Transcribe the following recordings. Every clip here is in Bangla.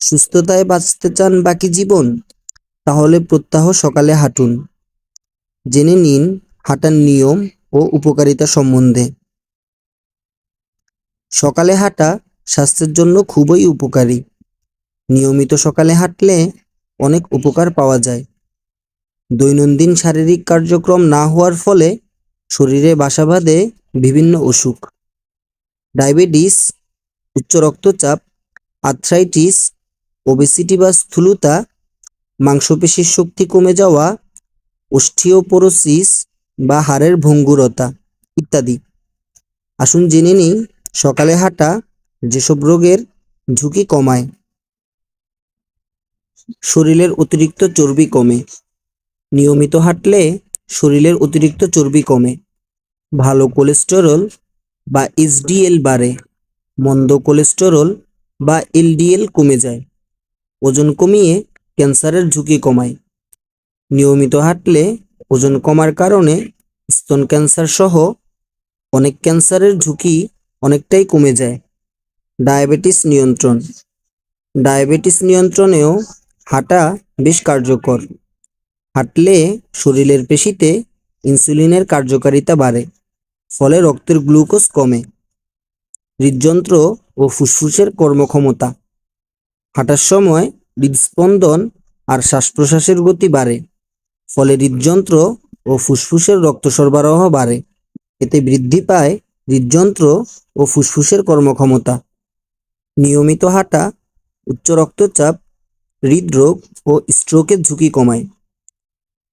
সুস্থতায় বাঁচতে চান বাকি জীবন, তাহলে প্রত্যাহ সকালে হাঁটুন। জেনে নিন হাঁটার নিয়ম ও উপকারিতা সম্বন্ধে। সকালে হাঁটা স্বাস্থ্যের জন্য খুবই উপকারী। নিয়মিত সকালে হাঁটলে অনেক উপকার পাওয়া যায়। দৈনন্দিন শারীরিক কার্যক্রম না হওয়ার ফলে শরীরে বাসা বাঁধে বিভিন্ন অসুখ। ডায়াবেটিস, উচ্চ রক্তচাপ, আর্থ্রাইটিস ওবেসিটি বা স্থূলতা, মাংসপেশির শক্তি কমে যাওয়া অস্টিওপোরোসিস বা হাড়ের ভঙ্গুরতা ইত্যাদি। আসুন জেনে নিই, সকালে হাঁটা যেসব রোগের ঝুঁকি কমায়। শরীরের অতিরিক্ত চর্বি কমে। নিয়মিত হাঁটলে শরীরের অতিরিক্ত চর্বি কমে। ভালো কোলেস্টেরল বা এইচডিএল বাড়ে। মন্দ কোলেস্টেরল বা এলডিএল কমে যায়। ওজন কমিয়ে ক্যান্সারের ঝুঁকি কমায়। নিয়মিত হাঁটলে ওজন কমার কারণে স্তন ক্যান্সার সহ অনেক ক্যান্সারের ঝুঁকি অনেকটাই কমে যায়। ডায়াবেটিস নিয়ন্ত্রণ। ডায়াবেটিস নিয়ন্ত্রণেও হাঁটা বেশ কার্যকর। হাঁটলে শরীরের পেশিতে ইনসুলিনের কার্যকারিতা বাড়ে, ফলে রক্তের গ্লুকোজ কমে। হৃদযন্ত্র ও ফুসফুসের কর্মক্ষমতা। হাঁটার সময় হৃদস্পন্দন আর শ্বাস প্রশ্বাসের গতি বাড়ে, ফলে হৃদযন্ত্র ও ফুসফুসের রক্ত সরবরাহ বাড়ে। এতে বৃদ্ধি পায় হৃদযন্ত্র ও ফুসফুসের কর্মক্ষমতা। নিয়মিত হাঁটা উচ্চ রক্তচাপ, হৃদরোগ ও স্ট্রোকের ঝুঁকি কমায়।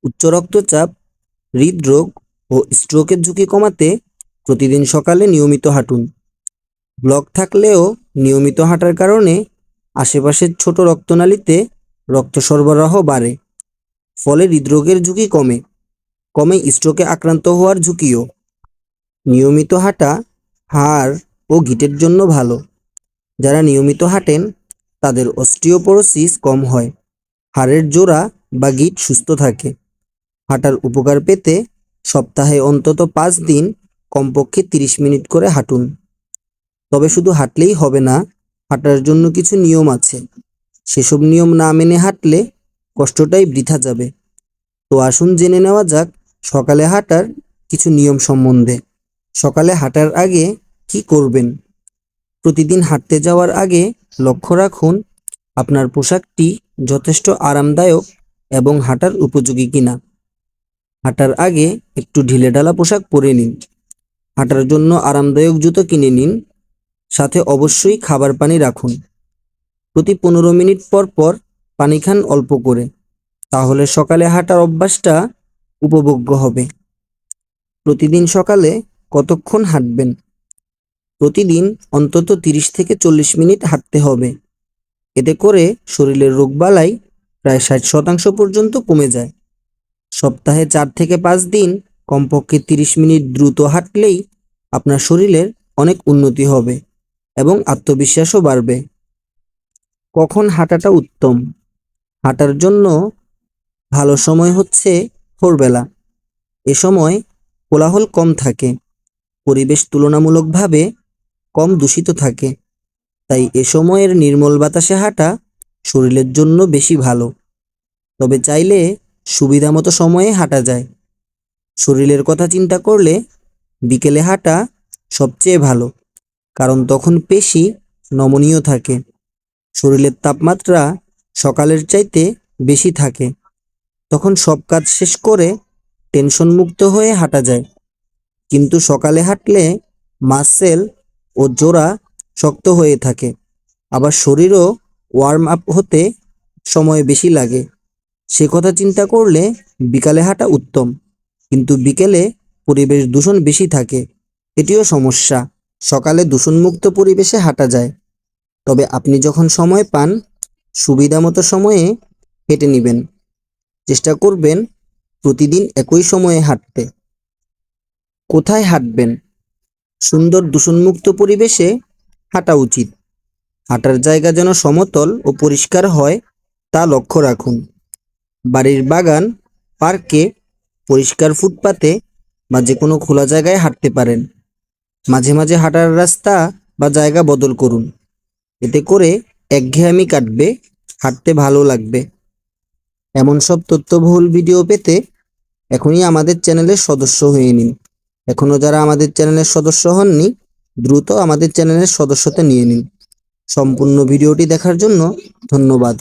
উচ্চ রক্তচাপ, হৃদরোগ ও স্ট্রোকের ঝুঁকি কমাতে প্রতিদিন সকালে নিয়মিত হাঁটুন। ব্লক থাকলেও নিয়মিত হাঁটার কারণে আশেপাশের ছোট রক্তনালীতে রক্ত সরবরাহ বাড়ে, ফলে হৃদরোগের ঝুঁকি কমে কমে স্ট্রোকে আক্রান্ত হওয়ার ঝুঁকিও। নিয়মিত হাঁটা, হাড় ও গিটের জন্য ভালো। যারা নিয়মিত হাঁটেন, তাদের অস্টিওপোরোসিস কম হয়, হাড়ের জোড়া বা গিট সুস্থ থাকে। হাঁটার উপকার পেতে সপ্তাহে অন্তত পাঁচ দিন, কমপক্ষে তিরিশ মিনিট করে হাঁটুন। তবে শুধু হাঁটলেই হবে না হাঁটার জন্য কিছু নিয়ম আছে। সেসব নিয়ম না মেনে হাঁটলে কষ্টটাই বৃথা যাবে। তো আসুন জেনে নেওয়া যাক সকালে হাঁটার কিছু নিয়ম সম্বন্ধে। সকালে হাঁটার আগে কি করবেন? প্রতিদিন হাঁটতে যাওয়ার আগে লক্ষ্য রাখুন, আপনার পোশাকটি যথেষ্ট আরামদায়ক এবং হাঁটার উপযোগী কিনা। হাঁটার আগে একটু ঢিলেঢালা পোশাক পরে নিন। হাঁটার জন্য আরামদায়ক জুতো কিনে নিন। সাথে অবশ্যই খাবার পানি রাখুন। প্রতি পনেরো মিনিট পর পর পানি খান অল্প করে। তাহলে সকালে হাঁটার অভ্যাসটা উপভোগ্য হবে। প্রতিদিন সকালে কতক্ষণ হাঁটবেন? প্রতিদিন অন্তত তিরিশ থেকে চল্লিশ মিনিট হাঁটতে হবে। এতে করে শরীরের রোগবালাই প্রায় ষাট শতাংশ পর্যন্ত কমে যায়। সপ্তাহে চার থেকে পাঁচ দিন, কমপক্ষে তিরিশ মিনিট দ্রুত হাঁটলেই আপনার শরীরের অনেক উন্নতি হবে। এবং আত্মবিশ্বাসও বাড়বে। কখন হাঁটাটা উত্তম? হাঁটার জন্য ভালো সময় হচ্ছে ভোরবেলা। এ সময় কোলাহল কম থাকে, পরিবেশ তুলনামূলকভাবে কম দূষিত থাকে। তাই এ সময়ের নির্মল বাতাসে হাঁটা শরীরের জন্য বেশি ভালো। তবে চাইলে সুবিধা মতো সময়ে হাঁটা যায়। শরীরের কথা চিন্তা করলে বিকেলে হাঁটা সবচেয়ে ভালো। কারণ তখন পেশি নমনীয় থাকে। শরীরের তাপমাত্রা সকালের চাইতে বেশি থাকে। তখন সব কাজ শেষ করে টেনশন মুক্ত হয়ে হাঁটা যায়। কিন্তু সকালে হাঁটলে মাসেল ও জোড়া শক্ত হয়ে থাকে। আবার শরীরও ওয়ার্ম আপ হতে সময় বেশি লাগে। সে কথা চিন্তা করলে বিকালে হাঁটা উত্তম। কিন্তু বিকেলে পরিবেশ দূষণ বেশি থাকে। এটিও সমস্যা। সকালে দূষণমুক্ত পরিবেশে হাঁটা যায়। তবে আপনি যখন সময় পান, সুবিধা মতো সময়ে হেঁটে নেবেন। চেষ্টা করবেন প্রতিদিন একই সময়ে হাঁটতে। কোথায় হাঁটবেন? সুন্দর দূষণমুক্ত পরিবেশে হাঁটা উচিত। হাঁটার জায়গা যেন সমতল ও পরিষ্কার হয়, তা লক্ষ্য রাখুন। বাড়ির বাগান, পার্কে, পরিষ্কার ফুটপাতে বা যে কোনো খোলা জায়গায় হাঁটতে পারেন। মাঝে মাঝে হাঁটার রাস্তা বা জায়গা বদল করুন। এতে করে একঘেয়েমি কাটবে, হাঁটতে ভালো লাগবে। এমন সব তথ্যবহুল ভিডিও পেতে এখনই আমাদের চ্যানেলের সদস্য হয়ে নিন। এখনও যারা আমাদের চ্যানেলের সদস্য হননি, দ্রুত আমাদের চ্যানেলের সদস্যতা নিয়ে নিন। সম্পূর্ণ ভিডিওটি দেখার জন্য ধন্যবাদ।